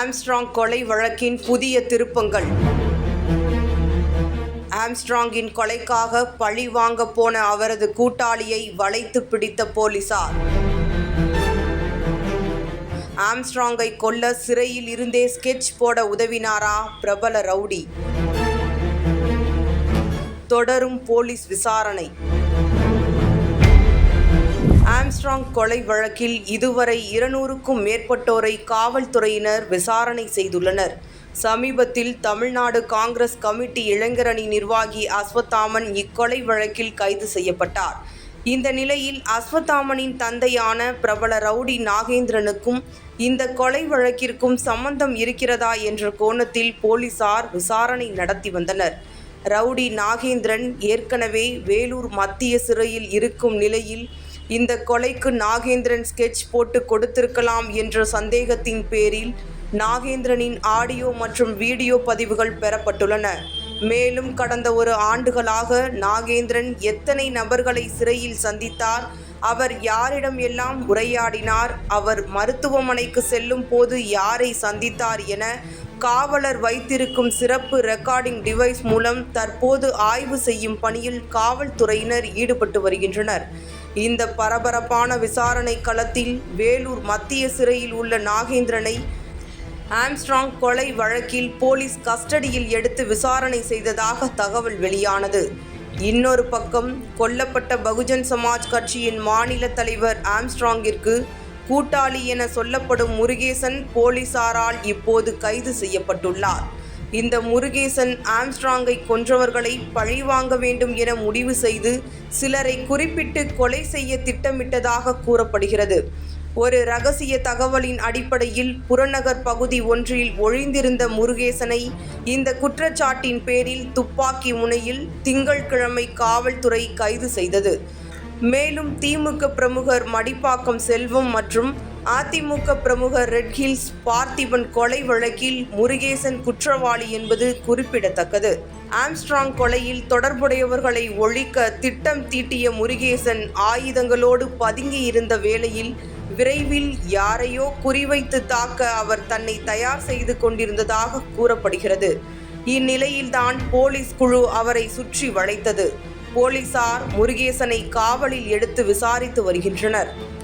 Armstrong கொலை வழக்கின் புதிய திருப்பங்கள். ஆம்ஸ்ட்ராங்கின் கொலைக்காக பழி வாங்க போன அவரது கூட்டாளியை வளைத்து பிடித்த போலீசார். ஆம்ஸ்ட்ராங்கை கொல்ல சிறையில் இருந்தே ஸ்கெட்ச் போட உதவினாரா பிரபல ரவுடி? தொடரும் போலீஸ் விசாரணை. ஆம்ஸ்ட்ராங் கொலை வழக்கில் இதுவரை இருநூறுக்கும் மேற்பட்டோரை காவல்துறையினர் விசாரணை செய்துள்ளனர். சமீபத்தில் தமிழ்நாடு காங்கிரஸ் கமிட்டி இளைஞரணி நிர்வாகி அஸ்வத்தாமன் இக்கொலை வழக்கில் கைது செய்யப்பட்டார். இந்த நிலையில் அஸ்வத்தாமனின் தந்தையான பிரபல ரவுடி நாகேந்திரனுக்கும் இந்த கொலை வழக்கிற்கும் சம்பந்தம் இருக்கிறதா என்ற கோணத்தில் போலீசார் விசாரணை நடத்தி வந்தனர். ரவுடி நாகேந்திரன் ஏற்கனவே வேலூர் மத்திய சிறையில் இருக்கும் நிலையில் இந்த கொலைக்கு நாகேந்திரன் ஸ்கெட்ச் போட்டு கொடுத்திருக்கலாம் என்ற சந்தேகத்தின் பேரில் நாகேந்திரனின் ஆடியோ மற்றும் வீடியோ பதிவுகள் பெறப்பட்டுள்ளன. மேலும் கடந்த ஒரு ஆண்டுகளாக நாகேந்திரன் எத்தனை நபர்களை சிறையில் சந்தித்தார் அவர் யாரிடம் எல்லாம் உரையாடினார் அவர் மருத்துவமனைக்கு செல்லும் போது யாரை சந்தித்தார் என காவலர் வைத்திருக்கும் சிறப்பு ரெக்கார்டிங் டிவைஸ் மூலம் தற்போது ஆய்வு செய்யும் பணியில் காவல்துறையினர் ஈடுபட்டு வருகின்றனர். இந்த பரபரப்பான விசாரணை களத்தில் வேலூர் மத்திய சிறையில் உள்ள நாகேந்திரனை ஆம்ஸ்ட்ராங் கொலை வழக்கில் போலீஸ் கஸ்டடியில் எடுத்து விசாரணை செய்ததாக தகவல் வெளியானது. இன்னொரு பக்கம் கொல்லப்பட்ட பகுஜன் சமாஜ் கட்சியின் மாநில தலைவர் ஆம்ஸ்ட்ராங்கிற்கு கூட்டாளி என சொல்லப்படும் முருகேசன் போலீசாரால் இப்போது கைது செய்யப்பட்டுள்ளார். இந்த முருகேசன் ஆம்ஸ்ட்ராங்கை கொன்றவர்களை பழிவாங்க வேண்டும் என முடிவு செய்து சிலரை குறிப்பிட்டு கொலை செய்ய திட்டமிட்டதாக கூறப்படுகிறது. ஒரு ரகசிய தகவலின் அடிப்படையில் புறநகர் பகுதி ஒன்றில் ஒழிந்திருந்த முருகேசனை இந்த குற்றச்சாட்டின் பேரில் துப்பாக்கி முனையில் திங்கட்கிழமை காவல்துறை கைது செய்தது. மேலும் திமுக பிரமுகர் மடிப்பாக்கம் செல்வம் மற்றும் அதிமுக பிரமுகர் ரெட் ஹில்ஸ் பார்த்திபன் கொலை வழக்கில் முருகேசன் குற்றவாளி என்பது குறிப்பிடத்தக்கது. ஆம்ஸ்ட்ராங் கொலையில் தொடர்புடையவர்களை ஒழிக்க திட்டம் தீட்டிய முருகேசன் ஆயுதங்களோடு பதுங்கி இருந்த வேளையில் விரைவில் யாரையோ குறிவைத்து தாக்க அவர் தன்னை தயார் செய்து கொண்டிருந்ததாக கூறப்படுகிறது. இந்நிலையில்தான் போலீஸ் குழு அவரை சுற்றி வளைத்தது. போலீசார் முருகேசனை காவலில் எடுத்து விசாரித்து வருகின்றனர்.